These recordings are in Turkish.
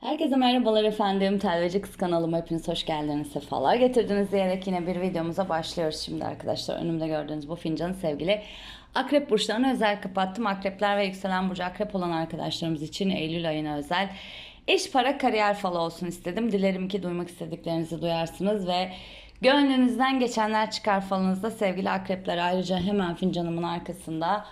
Herkese merhabalar efendim. Telveci Kız kanalıma hepiniz hoş geldiniz. Sefalar getirdiniz diyerek yine bir videomuza başlıyoruz şimdi arkadaşlar. Önümde gördüğünüz bu fincanı sevgili akrep burçlarına özel kapattım. Akrepler ve yükselen burcu akrep olan arkadaşlarımız için Eylül ayına özel iş, para, kariyer falı olsun istedim. Dilerim ki duymak istediklerinizi duyarsınız ve gönlünüzden geçenler çıkar falınızda sevgili akrepler. Ayrıca hemen fincanımın arkasında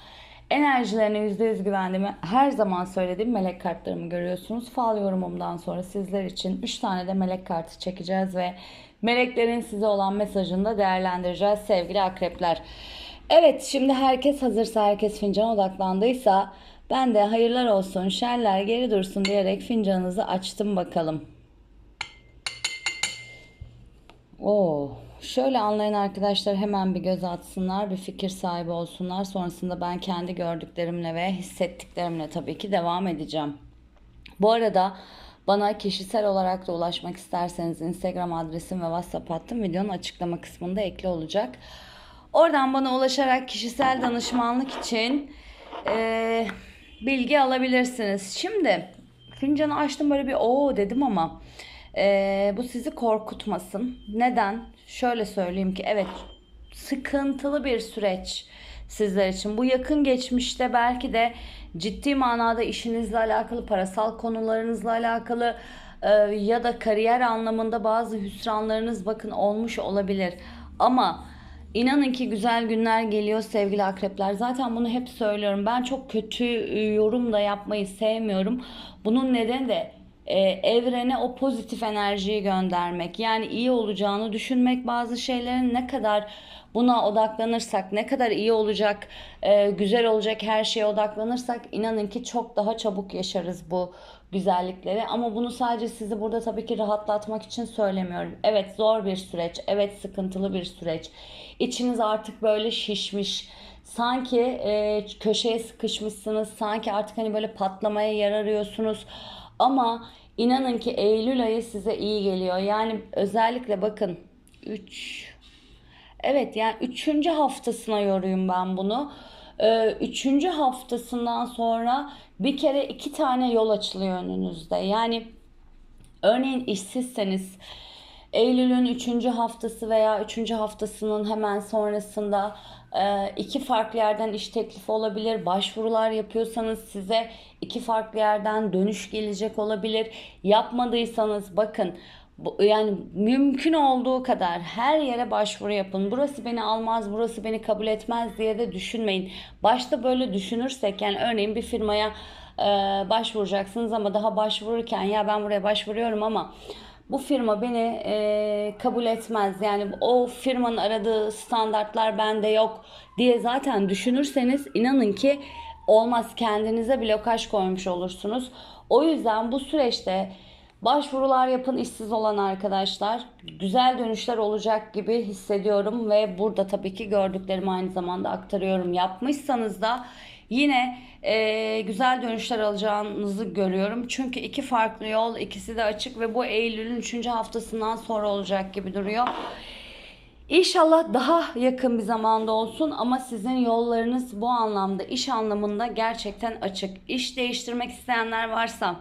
Enerjilerine %100 güvendiğimi her zaman söylediğim melek kartlarımı görüyorsunuz. Fal yorumumdan sonra sizler için 3 tane de melek kartı çekeceğiz ve meleklerin size olan mesajını da değerlendireceğiz sevgili akrepler. Evet şimdi herkes hazırsa herkes fincan odaklandıysa ben de hayırlar olsun şerler geri dursun diyerek fincanınızı açtım bakalım. Oo, şöyle anlayan arkadaşlar hemen bir göz atsınlar, bir fikir sahibi olsunlar. Sonrasında ben kendi gördüklerimle ve hissettiklerimle tabii ki devam edeceğim. Bu arada bana kişisel olarak da ulaşmak isterseniz Instagram adresim ve WhatsApp hattım videonun açıklama kısmında ekli olacak. Oradan bana ulaşarak kişisel danışmanlık için eee, bilgi alabilirsiniz. Şimdi fincanı açtım böyle bir o dedim ama eee, bu sizi korkutmasın. Neden? Şöyle söyleyeyim ki evet sıkıntılı bir süreç sizler için. Bu yakın geçmişte belki de ciddi manada işinizle alakalı, parasal konularınızla alakalı e, ya da kariyer anlamında bazı hüsranlarınız bakın olmuş olabilir. Ama inanın ki güzel günler geliyor sevgili akrepler. Zaten bunu hep söylüyorum. Ben çok kötü e, yorum da yapmayı sevmiyorum. Bunun nedeni de e, evrene o pozitif enerjiyi göndermek. Yani iyi olacağını düşünmek bazı şeylerin ne kadar buna odaklanırsak, ne kadar iyi olacak, e, güzel olacak her şeye odaklanırsak inanın ki çok daha çabuk yaşarız bu güzellikleri. Ama bunu sadece sizi burada tabii ki rahatlatmak için söylemiyorum. Evet zor bir süreç, evet sıkıntılı bir süreç. İçiniz artık böyle şişmiş. Sanki e, köşeye sıkışmışsınız. Sanki artık hani böyle patlamaya yer arıyorsunuz. Ama inanın ki Eylül ayı size iyi geliyor. Yani özellikle bakın 3 Evet yani üçüncü haftasına yoruyum ben bunu. Ee, üçüncü haftasından sonra bir kere iki tane yol açılıyor önünüzde. Yani örneğin işsizseniz Eylül'ün üçüncü haftası veya üçüncü haftasının hemen sonrasında e, iki farklı yerden iş teklifi olabilir. Başvurular yapıyorsanız size iki farklı yerden dönüş gelecek olabilir. Yapmadıysanız bakın yani mümkün olduğu kadar her yere başvuru yapın. Burası beni almaz, burası beni kabul etmez diye de düşünmeyin. Başta böyle düşünürsek yani örneğin bir firmaya e, başvuracaksınız ama daha başvururken ya ben buraya başvuruyorum ama bu firma beni e, kabul etmez. Yani o firmanın aradığı standartlar bende yok diye zaten düşünürseniz inanın ki olmaz kendinize blokaj koymuş olursunuz. O yüzden bu süreçte Başvurular yapın işsiz olan arkadaşlar. Güzel dönüşler olacak gibi hissediyorum ve burada tabii ki gördüklerimi aynı zamanda aktarıyorum. Yapmışsanız da yine e, güzel dönüşler alacağınızı görüyorum. Çünkü iki farklı yol ikisi de açık ve bu Eylül'ün 3. haftasından sonra olacak gibi duruyor. İnşallah daha yakın bir zamanda olsun ama sizin yollarınız bu anlamda iş anlamında gerçekten açık. İş değiştirmek isteyenler varsa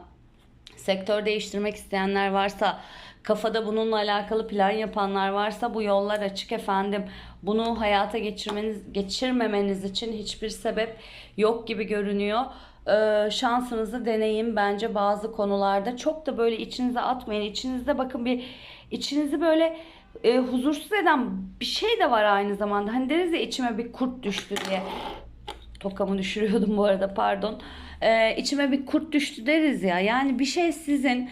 sektör değiştirmek isteyenler varsa, kafada bununla alakalı plan yapanlar varsa bu yollar açık efendim. Bunu hayata geçirmeniz, geçirmemeniz için hiçbir sebep yok gibi görünüyor. Ee, şansınızı deneyin bence bazı konularda. Çok da böyle içinize atmayın. İçinizde bakın bir içinizi böyle e, huzursuz eden bir şey de var aynı zamanda. Hani deriz ya içime bir kurt düştü diye. Tokamı düşürüyordum bu arada pardon. Ee, içime bir kurt düştü deriz ya. Yani bir şey sizin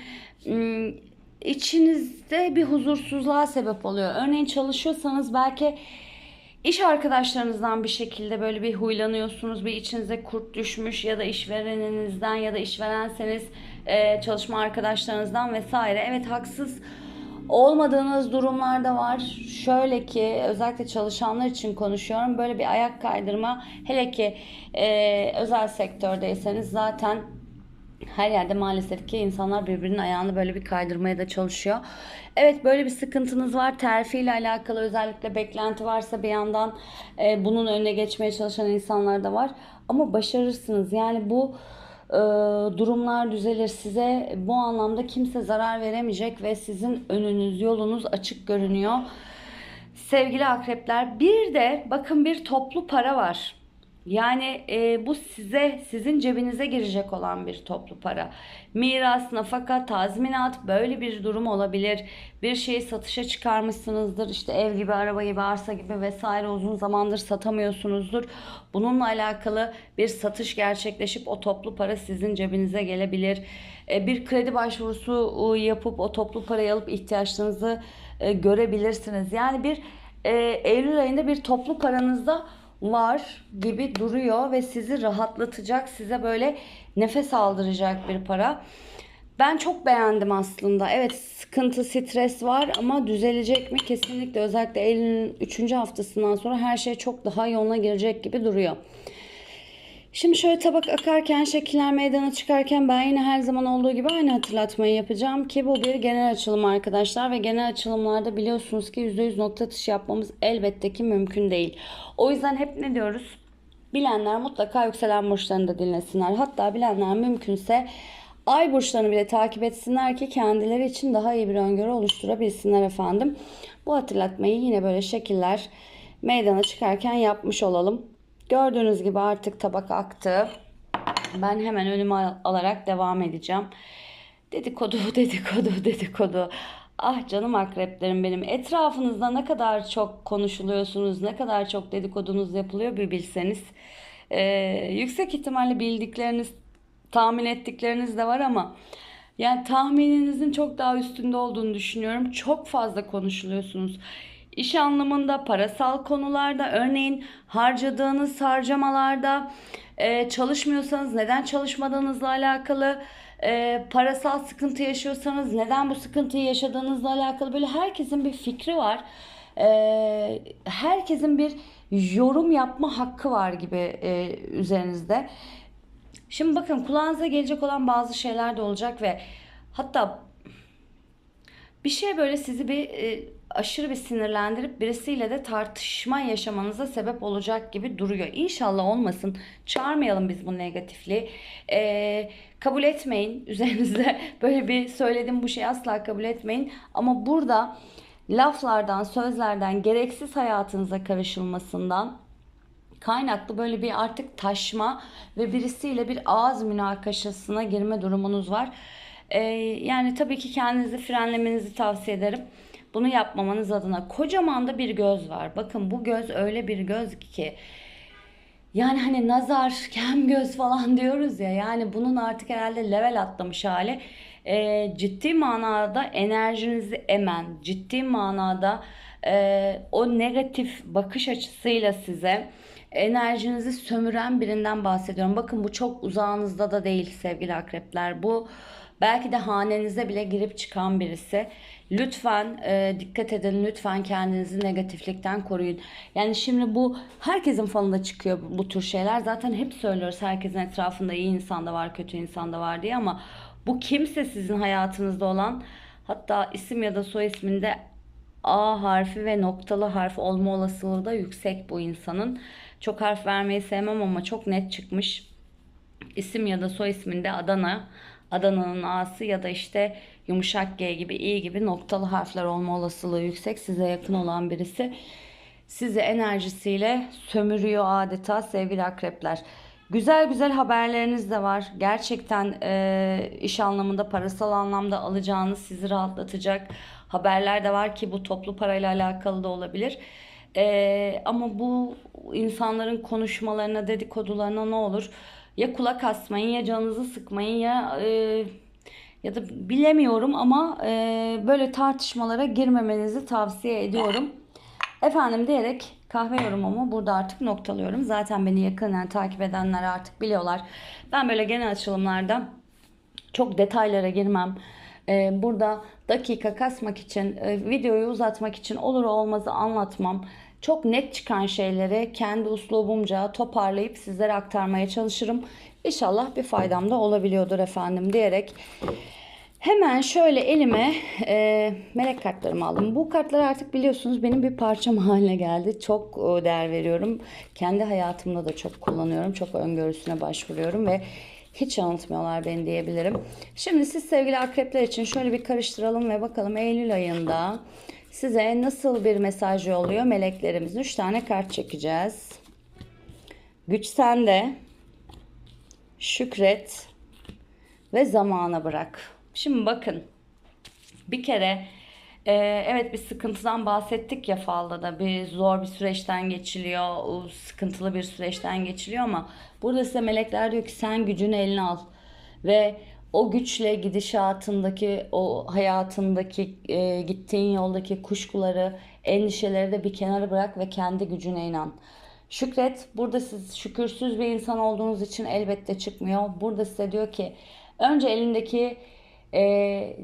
ım, içinizde bir huzursuzluğa sebep oluyor. Örneğin çalışıyorsanız belki iş arkadaşlarınızdan bir şekilde böyle bir huylanıyorsunuz. Bir içinize kurt düşmüş ya da işvereninizden ya da işverenseniz e, çalışma arkadaşlarınızdan vesaire. Evet haksız olmadığınız durumlar da var. Şöyle ki özellikle çalışanlar için konuşuyorum. Böyle bir ayak kaydırma hele ki e, özel sektördeyseniz zaten her yerde maalesef ki insanlar birbirinin ayağını böyle bir kaydırmaya da çalışıyor. Evet böyle bir sıkıntınız var. Terfi ile alakalı özellikle beklenti varsa bir yandan e, bunun önüne geçmeye çalışan insanlar da var. Ama başarırsınız. Yani bu e, durumlar düzelir. Size bu anlamda kimse zarar veremeyecek ve sizin önünüz, yolunuz açık görünüyor. Sevgili akrepler, bir de bakın bir toplu para var. Yani e, bu size, sizin cebinize girecek olan bir toplu para. Miras, nafaka, tazminat böyle bir durum olabilir. Bir şeyi satışa çıkarmışsınızdır. İşte ev gibi, araba gibi, arsa gibi vesaire uzun zamandır satamıyorsunuzdur. Bununla alakalı bir satış gerçekleşip o toplu para sizin cebinize gelebilir. E, bir kredi başvurusu yapıp o toplu parayı alıp ihtiyaçlarınızı e, görebilirsiniz. Yani bir e, Eylül ayında bir toplu paranızda var gibi duruyor ve sizi rahatlatacak, size böyle nefes aldıracak bir para. Ben çok beğendim aslında. Evet sıkıntı, stres var ama düzelecek mi? Kesinlikle özellikle Eylül'ün 3. haftasından sonra her şey çok daha yoluna girecek gibi duruyor. Şimdi şöyle tabak akarken, şekiller meydana çıkarken ben yine her zaman olduğu gibi aynı hatırlatmayı yapacağım ki bu bir genel açılım arkadaşlar ve genel açılımlarda biliyorsunuz ki %100 nokta atışı yapmamız elbette ki mümkün değil. O yüzden hep ne diyoruz? Bilenler mutlaka yükselen burçlarını da dinlesinler. Hatta bilenler mümkünse ay burçlarını bile takip etsinler ki kendileri için daha iyi bir öngörü oluşturabilsinler efendim. Bu hatırlatmayı yine böyle şekiller meydana çıkarken yapmış olalım. Gördüğünüz gibi artık tabak aktı. Ben hemen önüme alarak devam edeceğim. Dedikodu, dedikodu, dedikodu. Ah canım akreplerim benim. Etrafınızda ne kadar çok konuşuluyorsunuz, ne kadar çok dedikodunuz yapılıyor bir bilseniz. Ee, yüksek ihtimalle bildikleriniz, tahmin ettikleriniz de var ama yani tahmininizin çok daha üstünde olduğunu düşünüyorum. Çok fazla konuşuluyorsunuz. İş anlamında, parasal konularda, örneğin harcadığınız harcamalarda, e, çalışmıyorsanız neden çalışmadığınızla alakalı, e, parasal sıkıntı yaşıyorsanız neden bu sıkıntıyı yaşadığınızla alakalı böyle herkesin bir fikri var. E, herkesin bir yorum yapma hakkı var gibi e, üzerinizde. Şimdi bakın kulağınıza gelecek olan bazı şeyler de olacak ve hatta bir şey böyle sizi bir e, aşırı bir sinirlendirip birisiyle de tartışma yaşamanıza sebep olacak gibi duruyor. İnşallah olmasın. Çağırmayalım biz bu negatifliği. Ee, kabul etmeyin. Üzerinizde böyle bir söyledim bu şeyi asla kabul etmeyin. Ama burada laflardan, sözlerden, gereksiz hayatınıza karışılmasından kaynaklı böyle bir artık taşma ve birisiyle bir ağız münakaşasına girme durumunuz var. Ee, yani tabii ki kendinizi frenlemenizi tavsiye ederim. Bunu yapmamanız adına kocaman da bir göz var. Bakın bu göz öyle bir göz ki yani hani nazar, kem göz falan diyoruz ya. Yani bunun artık herhalde level atlamış hali. E, ciddi manada enerjinizi emen, ciddi manada e, o negatif bakış açısıyla size enerjinizi sömüren birinden bahsediyorum. Bakın bu çok uzağınızda da değil sevgili akrepler. Bu belki de hanenize bile girip çıkan birisi. Lütfen e, dikkat edin. Lütfen kendinizi negatiflikten koruyun. Yani şimdi bu herkesin falında çıkıyor bu tür şeyler. Zaten hep söylüyoruz herkesin etrafında iyi insan da var, kötü insan da var diye ama bu kimse sizin hayatınızda olan hatta isim ya da soy isminde A harfi ve noktalı harf olma olasılığı da yüksek bu insanın. Çok harf vermeyi sevmem ama çok net çıkmış. İsim ya da soy isminde Adana, Adana'nın A'sı ya da işte yumuşak G gibi İ gibi noktalı harfler olma olasılığı yüksek. Size yakın olan birisi sizi enerjisiyle sömürüyor adeta sevgili akrepler. Güzel güzel haberleriniz de var. Gerçekten e, iş anlamında, parasal anlamda alacağınız sizi rahatlatacak haberler de var ki bu toplu parayla alakalı da olabilir. E, ama bu insanların konuşmalarına, dedikodularına ne olur? Ya kulak asmayın ya canınızı sıkmayın ya e, ya da bilemiyorum ama e, böyle tartışmalara girmemenizi tavsiye ediyorum. Efendim diyerek kahve yorumumu burada artık noktalıyorum. Zaten beni yakından takip edenler artık biliyorlar. Ben böyle genel açılımlarda çok detaylara girmem. Ee, burada dakika kasmak için, e, videoyu uzatmak için olur olmazı anlatmam. Çok net çıkan şeyleri kendi uslubumca toparlayıp sizlere aktarmaya çalışırım. İnşallah bir faydam da olabiliyordur efendim diyerek Hemen şöyle elime e, melek kartlarımı aldım. Bu kartlar artık biliyorsunuz benim bir parçam haline geldi. Çok e, değer veriyorum. Kendi hayatımda da çok kullanıyorum. Çok öngörüsüne başvuruyorum ve Hiç unutmuyorlar beni diyebilirim. Şimdi siz sevgili akrepler için şöyle bir karıştıralım ve bakalım Eylül ayında size nasıl bir mesaj yolluyor meleklerimiz. 3 tane kart çekeceğiz. Güç sende. Şükret ve zamana bırak. Şimdi bakın. Bir kere e, evet bir sıkıntıdan bahsettik ya falda da bir zor bir süreçten geçiliyor, sıkıntılı bir süreçten geçiliyor ama burada size melekler diyor ki sen gücünü eline al ve o güçle gidişatındaki, o hayatındaki, e, gittiğin yoldaki kuşkuları, endişeleri de bir kenara bırak ve kendi gücüne inan. Şükret, burada siz şükürsüz bir insan olduğunuz için elbette çıkmıyor. Burada size diyor ki önce elindeki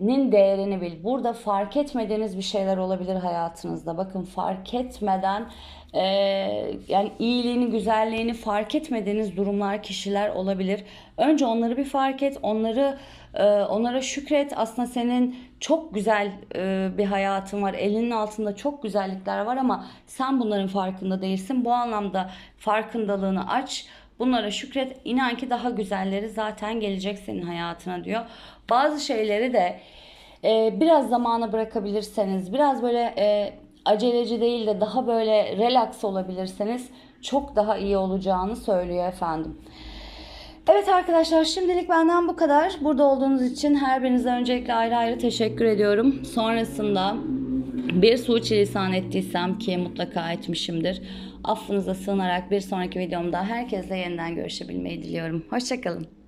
nin değerini bil. Burada fark etmediğiniz bir şeyler olabilir hayatınızda. Bakın fark etmeden e, yani iyiliğini, güzelliğini fark etmediğiniz durumlar, kişiler olabilir. Önce onları bir fark et, onları e, onlara şükret. Aslında senin çok güzel e, bir hayatın var. Elinin altında çok güzellikler var ama sen bunların farkında değilsin. Bu anlamda farkındalığını aç. Bunlara şükret. İnan ki daha güzelleri zaten gelecek senin hayatına diyor. Bazı şeyleri de e, biraz zamana bırakabilirseniz, biraz böyle e, aceleci değil de daha böyle relax olabilirseniz çok daha iyi olacağını söylüyor efendim. Evet arkadaşlar şimdilik benden bu kadar. Burada olduğunuz için her birinize öncelikle ayrı ayrı teşekkür ediyorum. Sonrasında bir suçilisan ettiysem ki mutlaka etmişimdir. Affınıza sığınarak bir sonraki videomda herkesle yeniden görüşebilmeyi diliyorum. Hoşçakalın.